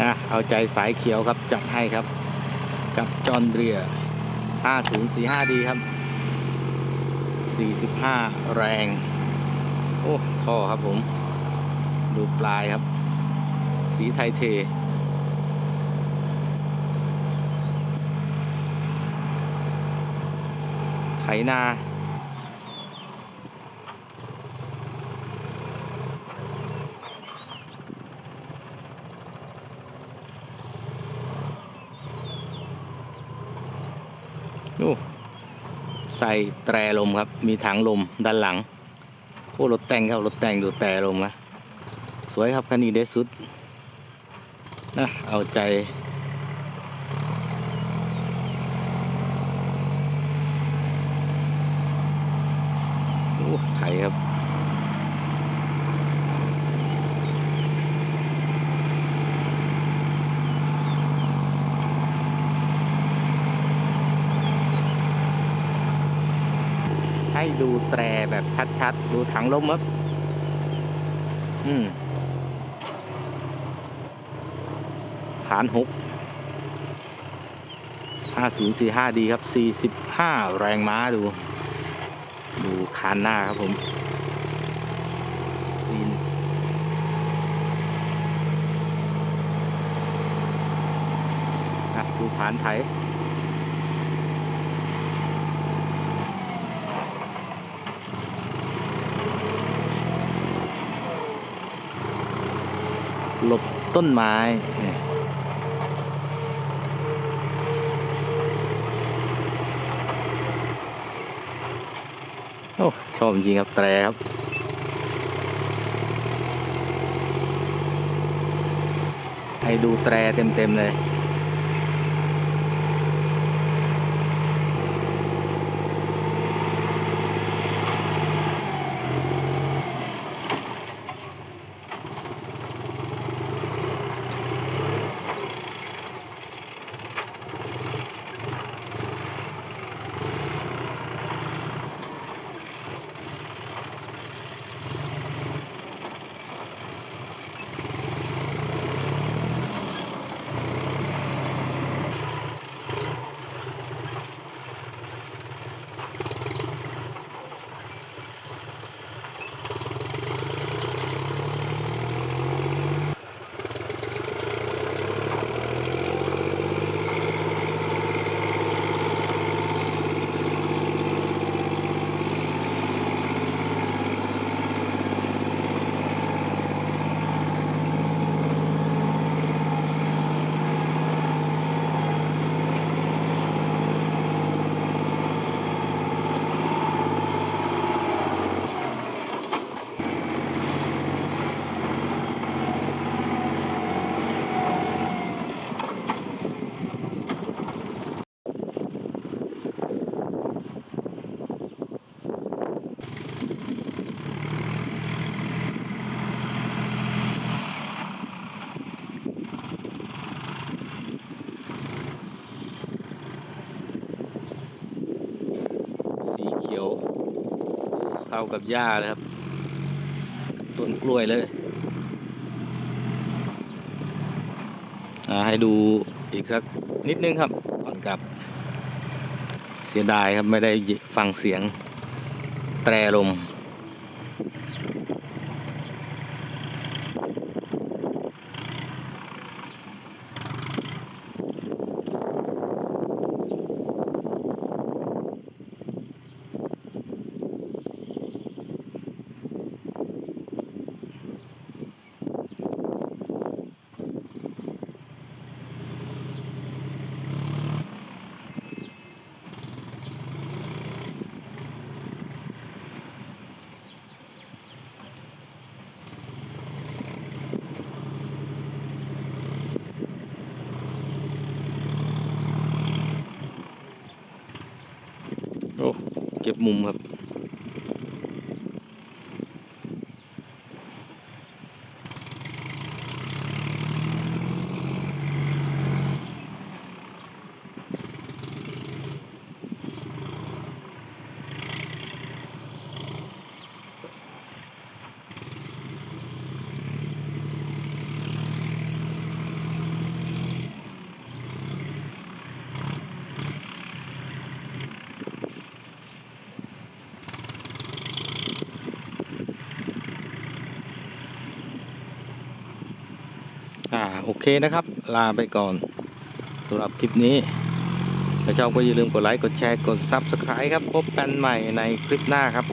นะเอาใจสายเขียวครับจัดให้ครับ กับจอนเรีย5045ดีครับ 45 แรง โอ้ท่อครับผม ดูปลายครับ สีไทยเทไถนา ดูใส่แตรลมครับ มีถังลมด้านหลังโอ้รถแต่งครับรถแต่งดูแตรลมนะสวยครับคันนี้เดสุดนะเอาใจ โอ้ไถครับ ให้ดูแตรแบบชัดๆ ดูถังลมครับอืมฐานหกห้าศูนย์สี่ห้าดีครับสี่สิบห้าแรงม้าดู ดูคานหน้าครับผมซีนดูฐานไถ หลบต้นไม้โอ้ชอบจริงครับแตรครับให้ดูแตรเต็มๆเลย สีเขียว เข้ากับหญ้าเลยครับ ต้นกล้วยเลยให้ดูอีกสักนิดนึงครับก่อนกลับ เสียดายครับไม่ได้ฟังเสียงแตรลม โอ้ เก็บมุมครับ อ่าโอเคนะครับ ลาไปก่อนสำหรับคลิปนี้ถ้าชอบก็อย่าลืมกดไลค์ กดแชร์ กด Subscribe ครับ พบกันใหม่ในคลิปหน้าครับ